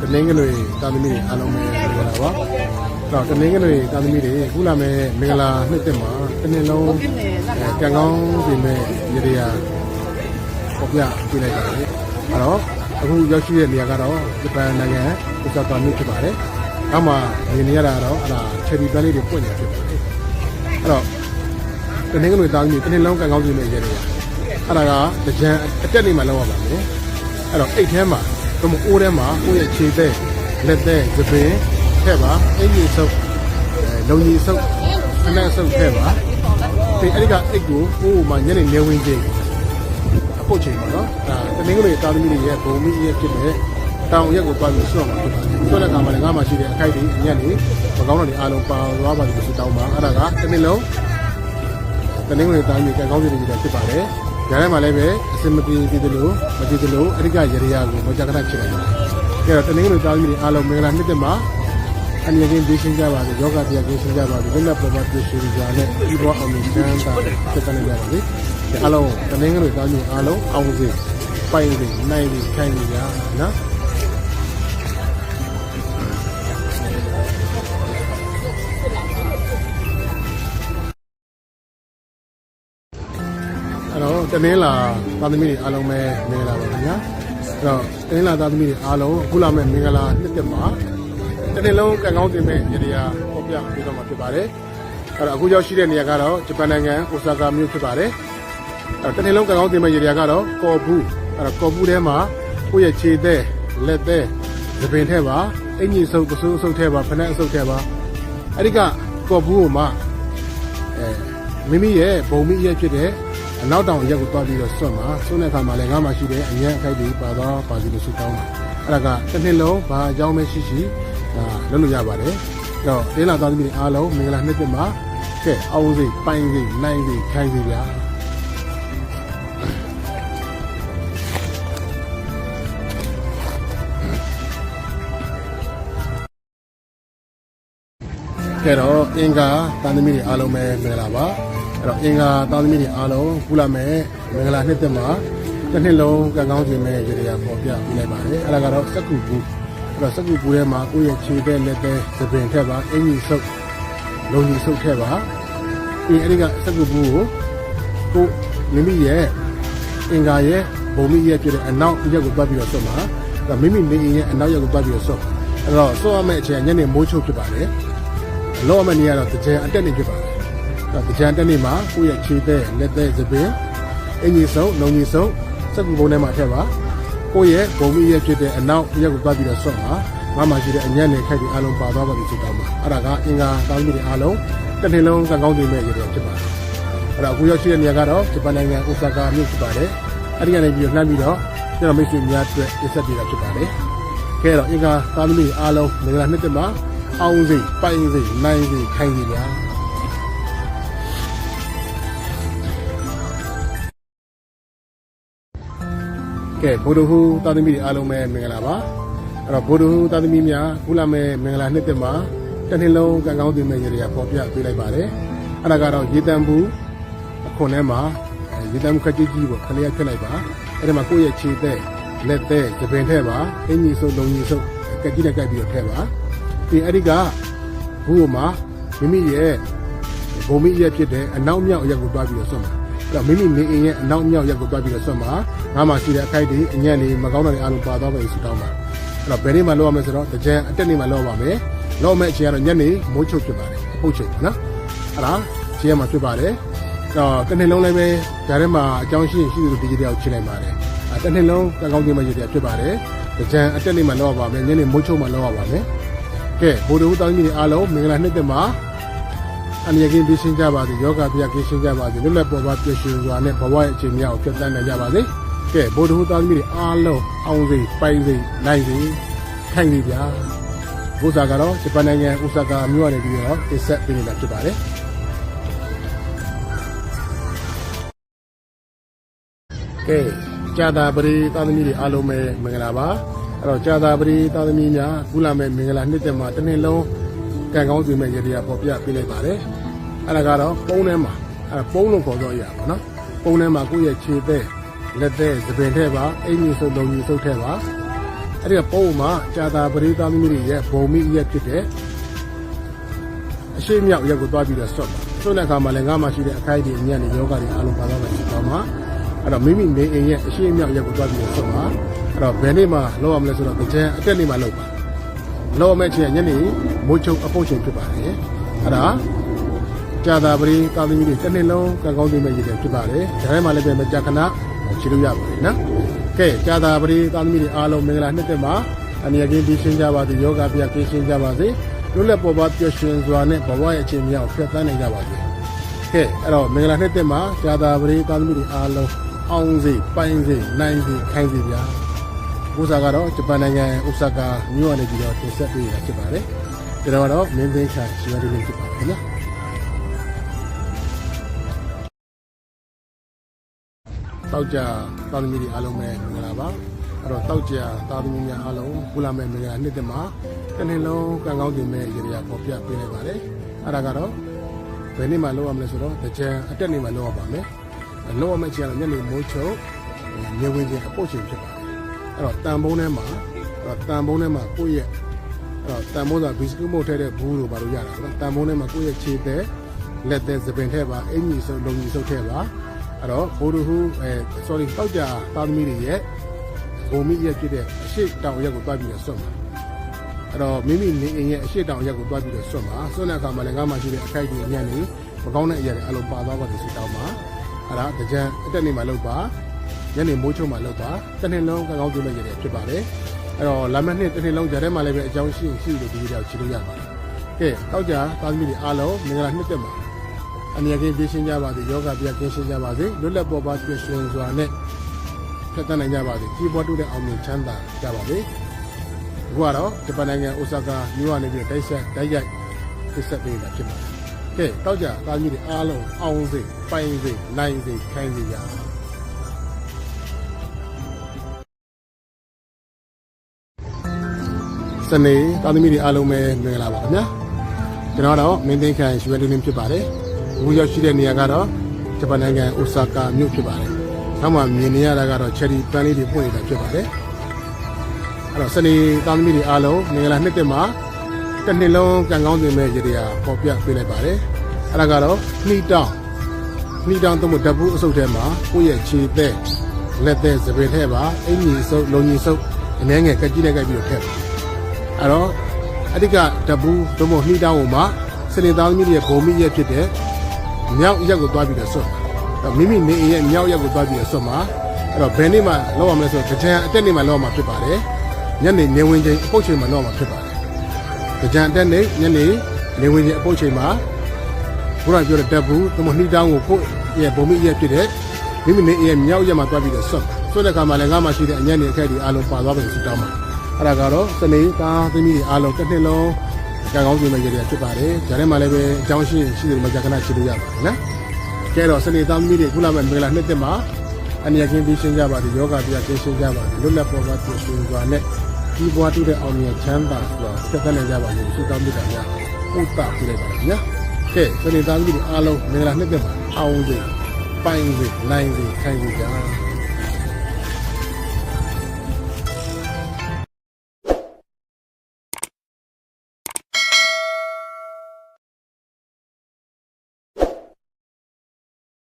တော့တနင်္ဂနွေတာသမီတွေအားလုံးပဲပြောတာပါအဲ့တော့တနင်္ဂနွေတာသမီတွေခုလာမဲ့မင်္ဂလာနှစ်သက်မှာတစ်နှစ်လုံးအဲကံကောင်းပြင်မဲ့ရေရရာပေါ်ပြပြလိုက်တာလေအဲ့တော့အခုရောက်ရှိတဲ့နေရာကတော့ဂျပန်နိုင်ငံအိုဆာကာမြို့ဖြစ်ပါတယ်။နောက်မှနေနေရတာတော့အဲ့ဒါချယ်ရီပန်းလေးတွေပွင့်နေဖြစ်ပါတယ်။အဲ့တော့တနင်္ဂနွေတာသမီတစ်နှစ်လုံးကံကောင်းပြင်မဲ့ရေရရာအဲ့ဒါကကြံအတက်နေမှလောက်ရပါမယ်။အဲ့တော့အိတ်ထဲမှာဒီ မအိုးထဲမှာကိုယ့်ရဲ့ခြေသက်လက်သက်သပင်ထည့်ပါအင်ကြီးဆုပ်အဲလုံကြီးဆုပ်ခဏဆုပ်ထည့်ပါဒီအဲ့ဒီကအိတ်ကိုကိုယ်မှညနေနေဝင်ချင်းအပုတ်ချိန်ပါနော်ဒါတနင်္ဂနွေတာသမီတွေရဲ့ဘုံမိရဲ့ဖြစ်တဲ့တောင်ရက်ကိုပတ်ပြီးဆွတ်မှာဖြစ်ပါတယ်ဆွတ်တဲ့အခါမှာလည်းငါမှရှိတဲ့အခိုက်တွေညက်နေမကောင်းတဲ့အားလုံးပါသွားပါလိမ့်မယ်တောင်းပါအဲ့ဒါကတစ်နေ့လုံးတနင်္ဂနွေတာသမီကံကောင်းတဲ့တွေဖြစ်ပါတယ်။ ညာထဲမှာလည်းပဲအစင်မပြေသေးတယ်လို့မပြေတယ်လို့အဲ့ဒီကရေရရာကိုမကြကတဖြစ်နေတယ်။ဒါတော့တနင်္ဂနွေတာသမီတွေအားလုံးမင်္ဂလာနှစ်သက်မှာအမြဲတမ်းပြီးရှင်းကြပါစေယောဂတရားကိုရှင်းကြပါစေလက်လက်ပေါ်ပေါ်ပြည့်စုံကြတဲ့ဒီဘောအောင်မြင်ချမ်းသာဖြစ်တဲ့ကြပါစေဒီအားလုံးတနင်္ဂနွေသားမျိုးအားလုံးအောင်စေပိုင်စေနိုင်စေခိုင်စေကြနော် တော့တနင်္လာသားသမီးတွေအားလုံးပဲမင်္ဂလာပါခင်ဗျာအဲ့တော့တနင်္လာသားသမီးတွေအားလုံးအခုလာမဲ့မင်္ဂလာနှစ်သက်မှာတစ်နေ့လုံးကံကောင်းတင်မဲ့နေရာပေါ်ပြပြီးတော့မှာဖြစ်ပါတယ်။အဲ့တော့အခုရောက်ရှိတဲ့နေရာကတော့ဂျပန်နိုင်ငံအိုဆာကာမြို့ဖြစ်ပါတယ်။အဲ့တော့တစ်နေ့လုံးကံကောင်းတင်မဲ့နေရာကတော့ကော်ဘူးအဲ့တော့ကော်ဘူးထဲမှာကိုယ့်ရဲ့ခြေသက်လက်သက်သပင်ထဲပါအင်ကြီးဆုပ်ပစိုးဆုပ်ထဲပါဖနက်အဆုပ်ထဲပါအဲ့ဒီကကော်ဘူးကိုမှအဲမိမိရဲ့ဘုံမိရဲ့ဖြစ်တဲ့ အနောက်တောင်ရက်ကိုတွားပြီးတော့ဆွတ်မှာဆွတ်တဲ့အခါမှာလည်းငါမှရှိတဲ့အញ្ញံအခိုက်တွေပါတော့ပါစီလို့ဆုတောင်းပါအဲ့ဒါကတစ်နှစ်လုံးဘာအကြောင်းပဲရှိရှိဒါလုပ်လို့ရပါတယ်အဲ့တော့တင်းလာသားသမီးတွေအားလုံးမင်္ဂလာနှစ်သက်မှာကဲအောင်စိပိုင်စိနိုင်စိခိုင်းစိဗျာကဲတော့အင်္ဂါသားသမီးတွေအားလုံးပဲမင်္ဂလာပါ အဲ့တော့အင်္ဂါသားသမီးတွေအားလုံးခုလာမဲ့မင်္ဂလာနှစ်သက်မှာတစ်နှစ်လုံးကံကောင်းခြင်းမဲ့ရေရာပေါ်ပြပြလိုက်ပါတယ်အဲ့ဒါကတော့စက္ကူဘူးအဲ့တော့စက္ကူပူထဲမှာကိုယ့်ရဲ့ခြေတဲ့လက်တဲ့သပင်ထက်ပါအင်ကြီးဆုပ်လုံကြီးဆုပ်ထက်ပါပြီးအဲ့ဒီကစက္ကူပူကိုကိုမိမိရဲ့အင်္ဂါရဲ့ဘုံမိရဲ့ဖြစ်တဲ့အနောက်ရက်ကိုပတ်ပြီးတော့ဆွတ်မှာအဲ့တော့မိမိနေအိမ်ရဲ့အနောက်ရက်ကိုပတ်ပြီးတော့ဆွတ်အဲ့တော့ဆွတ်ရမယ့်အချိန်ညနေမိုးချုပ်ဖြစ်ပါတယ်လောရမယ့်နေရာတော့တကြံအတက်နေဖြစ်ပါတယ်အဲ့ တော့တကြံတက်နေမှာကိုယ့်ရဲ့ခြေတဲ့လက်တဲ့သပင်အင်ကြီးဆုပ်လုံကြီးဆုပ်စက္ကူပုံထဲမှာထည့်ပါကိုယ့်ရဲ့ဘုံမီရဲ့ဖြစ်တဲ့အနောက်ရက်ကိုပတ်ပြီးတော့ဆွတ်မှာငါမှရှိတဲ့အညံ့နဲ့ခိုက်ပြီးအားလုံးပါသွားပါပြီဖြစ်တော့မှာအဲ့ဒါကအင်္ဂါတောင်းမိတွေအားလုံးတစ်နှစ်လုံးကံကောင်းနေမဲ့ရေတွေဖြစ်ပါတယ်အဲ့တော့အခုရောက်ရှိတဲ့နေရာကတော့ဂျပန်နိုင်ငံအိုဆာကာမြို့ဖြစ်ပါတယ်အဲ့ဒီကနေပြီးတော့လှမ်းပြီးတော့ကျွန်တော်မိတ်ဆွေများအတွက်ပြဆက်ပေးတာဖြစ်ပါတယ်ကဲတော့အင်္ဂါတောင်းမိတွေအားလုံးမင်္ဂလာနှစ်သက်မှာအောင်စိပိုင်စိနိုင်စိခိုင်စိဗျာ ကဲဘိုဒ္ဓဟူသာသမီတွေအားလုံးပဲမင်္ဂလာပါအဲ့တော့ဘိုဒ္ဓဟူသာသမီများခုလာမဲ့မင်္ဂလာနှစ်သက်မှာတစ်နှစ်လုံးကံကောင်းတင်မဲ့ရေတွေကပေါ်ပြပေးလိုက်ပါတယ်အဲ့ဒါကတော့ရေတံဘူးအခွန်ထဲမှာအဲရေတံဘူးခက်ကြီးကြီးပေါ့ခလေးရဖြစ်လိုက်ပါအဲ့ဒီမှာကိုယ့်ရဲ့ခြေသက်လက်သက်သပင်ထဲပါအင်ကြီးစုပ်လုံကြီးစုပ်ကက်ကြီးနဲ့ကက်ပြီးတော့ထဲပါပြီးအဲ့ဒီကဘူးမှာမိမိရဲ့ဘုံမိရဲ့ဖြစ်တဲ့အနောက်မြောက်အရက်ကိုတွားပြီးတော့ဆွတ်မှာအဲ့ တော့မိမိနေအိမ်ရဲ့အနောက်မြောက်ရက်ကိုတွားပြီးတော့ဆွတ်မှာငါမှရှိတဲ့အခိုက်တွေအညံ့တွေမကောင်းတာတွေအားလုံးပါသွားပါပြီဆူတောင်းပါအဲ့တော့ဘယ်နေ့မှလောက်ရမလဲဆိုတော့တကြံအတက်နေ့မှလောက်ပါမယ်လောက်မဲ့အချိန်ကတော့ညနေမိုးချုပ်ဖြစ်ပါတယ်အပုတ်ချိန်နော်အဲ့ဒါခြေရမှာဖြစ်ပါတယ်တော့တစ်နေ့လုံးလည်းပဲဓာတ်ထဲမှာအကြောင်းရှိရင်ရှိသလိုဒီကြီးတယောက်ချိန်လိုက်ပါတယ်အဲ့တစ်နေ့လုံးကံကောင်းခြင်းမရတဲ့ဖြစ်ပါတယ်တကြံအတက်နေ့မှလောက်ပါမယ်ညနေမိုးချုပ်မှလောက်ပါမယ်ကဲဘိုးတို့တောင်းကြီးတွေအားလုံးမင်္ဂလာနှစ်သက်မှာ အန္တရာယ်ကင်းပြီးရှင်းကြပါစေယောဂပြကင်းရှင်းကြပါစေလွတ်လပ်ပေါ်ပါပြည့်စုံစွာနဲ့ဘဝရဲ့အခြေမြောက်ဖြတ်သန်းနိုင်ကြပါစေကဲဘုဒ္ဓဟူသားသမီးတွေအားလုံးအောင်စိပိုင်စိနိုင်စိခိုင်စိဗျာဘုရားကတော့ဂျပန်နိုင်ငံဥစကာမြို့ရနေပြီးတော့တစ်ဆက်ပေးနေတာဖြစ်ပါတယ်ကဲကြာတာပရိသားသမီးတွေအားလုံးပဲမင်္ဂလာပါအဲ့တော့ကြာတာပရိသားသမီးများခုလာမဲ့မင်္ဂလာနှစ်သက်မှာတစ်နှစ်လုံးကံကောင်းစီမဲ့ရေတရားပေါ်ပြပေးလိုက်ပါတယ် အဲ့ဒါကတော့ပုံးထဲမှာအဲ့ပုံးလို့ခေါ်တော့ရပါတော့ပုံးထဲမှာကိုယ့်ရဲ့ခြေသက်လက်သက်သပင်ထဲပါအင်ကြီးစုပ်လုံးကြီးစုပ်ထဲပါအဲ့ဒီပုံမှာကြာတာပရိသသမီးတွေရဲ့ဘုံမိရက်ဖြစ်တဲ့အရှိမြောက်ရက်ကိုတွားပြီးတော့ဆွတ်ပါဆွတ်တဲ့အခါမှာလည်းငါမှရှိတဲ့အခိုက်တွေအညံ့တွေယောဂတွေအားလုံးပါသွားမယ်ဒီပေါ်မှာအဲ့တော့မိမိနေအိမ်ရဲ့အရှိမြောက်ရက်ကိုတွားပြီးတော့ဆွတ်ပါအဲ့တော့ဘယ်နေ့မှလောက်ရမလဲဆိုတော့ကြံအတက်နေ့မှလောက်ပါလောက်မဲ့ချင်းညနေမိုးချုပ်အပုတ်ချိန်ဖြစ်ပါတယ်အဲ့ဒါ ကြာတာပရိသသမီးတွေတစ်နှစ်လုံးကံကောင်းခြင်းမဲ့ရည်တယ်ဖြစ်ပါတယ်ဒါထဲမှာလည်းပဲမကြာခဏချီလို့ရပါတယ်နော်ကဲကြာတာပရိသာသမီတွေအားလုံးမင်္ဂလာနှစ်သက်မှာအနေအချင်းပြီးရှင်းကြပါစေယောဂပြကင်းရှင်းကြပါစေလွတ်လပ်ပေါ်ပါပျော်ရွှင်စွာနဲ့ဘဝရဲ့အချိန်မြောက်ဖြတ်သန်းနိုင်ကြပါစေကဲအဲ့တော့မင်္ဂလာနှစ်သက်မှာကြာတာပရိသာသမီတွေအားလုံးအောင်စေပိုင်းစေနိုင်စေခိုင်းစေဗျာဥစ္စာကတော့ဂျပန်နိုင်ငံဥစ္စာကမြို့အနေပြီးတော့တင်ဆက်ပေးရတာဖြစ်ပါတယ်ကျွန်တော်ကတော့မင်းသိန်းချာရှိရတဲ့လေးဖြစ်ပါတယ်ခ တောက်ကြသားသမီးတွေအားလုံးပဲမင်္ဂလာပါအဲ့တော့တောက်ကြသားသမီးများအားလုံးဘုလာမဲ့မင်္ဂလာနှစ်သက်မှာတစ်နှစ်လုံးကံကောင်းခြင်းမဲ့ရေရာပေါ်ပြပေးလိုက်ပါတယ်အဲ့ဒါကတော့ဘယ်နေ့မှလောက်ရမလဲဆိုတော့တကြံအတက်နေ့မှလောက်ရပါမယ်လောက်ရမယ့်အချိန်ကတော့ညနေမိုးချုပ်ရေဝင်ခြင်းအပုတ်ချိန်ဖြစ်ပါတယ်အဲ့တော့တန်ပုံးထဲမှာအဲ့တော့တန်ပုံးထဲမှာကိုယ့်ရဲ့အဲ့တော့တန်ပုံးဆိုတာဘီစကူမို့ထဲတဲ့ဘူးလို့ပါလို့ရတာနော်တန်ပုံးထဲမှာကိုယ့်ရဲ့ခြေသက်လက်သက်သပင်ထဲပါအင်ကြီးစုပ်လုံကြီးစုပ်ထဲပါ အဲ့တော့ဘိုးတို့ဟူအဲ sorry တောက်ကြသားသမီးတွေရဲ့ဘုံမိရဲ့ဖြစ်တဲ့အရှိတောင်ရက်ကိုတွားပြီးတော့ဆွတ်မှာအဲ့တော့မိမိနေအိမ်ရဲ့အရှိတောင်ရက်ကိုတွားပြီးတော့ဆွတ်မှာဆွတ်တဲ့အခါမှာလည်းငါမှရှိတဲ့အခိုက်တွေညံ့နေမကောင်းတဲ့အရာတွေအလုံးပါသွားပါတယ်စီတောင်းမှာအဲ့ဒါကြံအတက်နေမှာလောက်ပါညနေမိုးချုံမှာလောက်ပါတစ်နှစ်လုံးကောင်းကောင်းကြိုးလိုက်ရတဲ့ဖြစ်ပါတယ်အဲ့တော့လာမယ့်နှစ်တစ်နှစ်လုံးဂျာထဲမှာလည်းပဲအကြောင်းရှိရှိလို့ဒီဗီဒီယိုချီလို့ရပါတယ်ကဲတောက်ကြသားသမီးတွေအားလုံးမင်္ဂလာနှစ်သက်ပါ အနေအချင်းပြည့်ရှင်းကြပါစေယောဂပြပြည့်ရှင်းကြပါစေလွတ်လပ်ပေါ်ပါပြည့်ရှင်းစွာနဲ့ဖက်တတ်နိုင်ကြပါစေကြီးပွားတိုးတဲ့အောင်မြင်ချမ်းသာကြပါစေအခုကတော့ဂျပန်နိုင်ငံအိုဆာကာမြို့ကနေပြီးတိုက်ဆက်တိုက်ရိုက်ပြစ်ဆက်ပေးတာဖြစ်ပါတယ်ကဲတောက်ကြသားကြီးတွေအားလုံးအောင်စေပိုင်စေနိုင်စေခိုင်းစေကြစနေသားသမီးတွေအားလုံးပဲမင်္ဂလာပါခင်ဗျာကျွန်တော်ကတော့မင်းသိန်းခိုင်ရွှေတူလင်းဖြစ်ပါတယ် အခုရောက်ရှိတဲ့နေရာကတော့ဂျပန်နိုင်ငံအိုဆာကာမြို့ဖြစ်ပါတယ်။နောက်မှမြင်နေရတာကတော့ချယ်ရီပန်းလေးတွေပွင့်နေတာဖြစ်ပါတယ်။အဲ့တော့စနေသားသမီးတွေအားလုံးမင်္ဂလာနှစ်သက်မှာတစ်နှစ်လုံးကံကောင်းစင်မဲ့ရေဒီယာပေါ်ပြပေးလိုက်ပါတယ်။အဲ့ဒါကတော့နှီးတောင်းနှီးတောင်းသုံးဖို့ဓာတ်ဘူးအစုပ်ထဲမှာကိုယ့်ရဲ့ခြေသက်လက်သက်စပင်ထဲပါအင်ကြီးစုပ်လုံကြီးစုပ်အနှဲငယ်ကက်ကြီးလိုက်ကပ်ပြီးတော့ထည့်ပါအဲ့တော့အဓိကဓာတ်ဘူးသုံးဖို့နှီးတောင်းကိုမှစနေသားသမီးတွေရဲ့ဘုံမိရဲ့ဖြစ်တဲ့ မြောက်ရက်ကိုတွားပြီးတော့ဆွတ်မှာအဲ့တော့မိမိနေအိမ်ရဲ့မြောက်ရက်ကိုတွားပြီးတော့ဆွတ်မှာအဲ့တော့ဘယ်နေ့မှလောက်ရမလဲဆိုတော့ကြံအတက်နေ့မှလောက်ရမှာဖြစ်ပါတယ်ညနေနေဝင်ချိန်အပုတ်ချိန်မှလောက်ရမှာဖြစ်ပါတယ်ကြံအတက်နေ့ညနေနေဝင်ချိန်အပုတ်ချိန်မှာဘုရားပြောတဲ့တက်ဘူးသမနှီးတောင်းကိုကိုယ့်ရဲ့ဘုံမိရက်ဖြစ်တဲ့မိမိနေအိမ်ရဲ့မြောက်ရက်မှာတွားပြီးတော့ဆွတ်ဆွတ်တဲ့ခါမှာလည်းငါမှရှိတဲ့အညံ့နေအခက်တွေအားလုံးပါသွားပါစေစတောင်းပါအဲ့ဒါကတော့စနေသားသမီးတွေအားလုံးတစ်နှစ်လုံး ကံကောင်းခြင်းပဲရရဖြစ်ပါတယ်။ဒါထဲမှာလည်းပဲအကြောင်းရှိရင်ရှိတယ်မှာကြာခဏရှိလို့ရပါတယ်နော်။ကဲတော့စနေသားသမီးတွေခုလာမဲ့မင်္ဂလာနှစ်သက်မှာအနေအချင်းပြီးရှင်းကြပါစေယောဂပြကင်းရှင်းကြပါစေလွတ်လပ်ပေါ်ပါပြည့်စုံစွာနဲ့ဒီဘဝတူတဲ့အောင်မြင်ချမ်းသာစွာဆက်သနိုင်ကြပါစေဆုတောင်းမြတ်တာများဥတ္တပြလိုက်ပါဗျာ။ကဲစနေသားသမီးတွေအားလုံးမင်္ဂလာနှစ်သက်မှာအောင်စေပိုင်စေနိုင်စေခိုင်စေကြ။